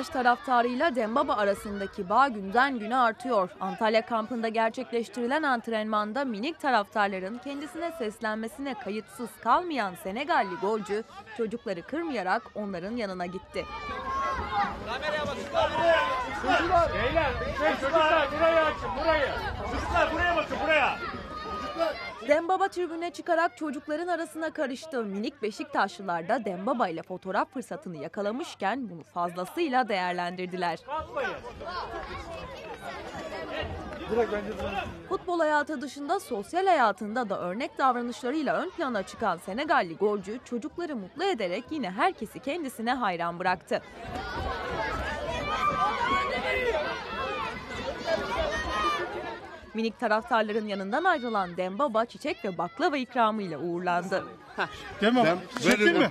Beşiktaş taraftarıyla Dembaba arasındaki bağ günden güne artıyor. Antalya kampında gerçekleştirilen antrenmanda minik taraftarların kendisine seslenmesine kayıtsız kalmayan Senegalli golcü çocukları kırmayarak onların yanına gitti. Burayı. Çocuklar buraya bakın, buraya. Dembaba tribüne çıkarak çocukların arasına karıştı. Minik Beşiktaşlılar da Dembaba ile fotoğraf fırsatını yakalamışken bunu fazlasıyla değerlendirdiler. Futbol hayatı dışında sosyal hayatında da örnek davranışlarıyla ön plana çıkan Senegalli golcü çocukları mutlu ederek yine herkesi kendisine hayran bıraktı. Minik taraftarların yanından ayrılan Dembaba çiçek ve baklava ikramıyla uğurlandı. Tamam. Ben- Çektin mi?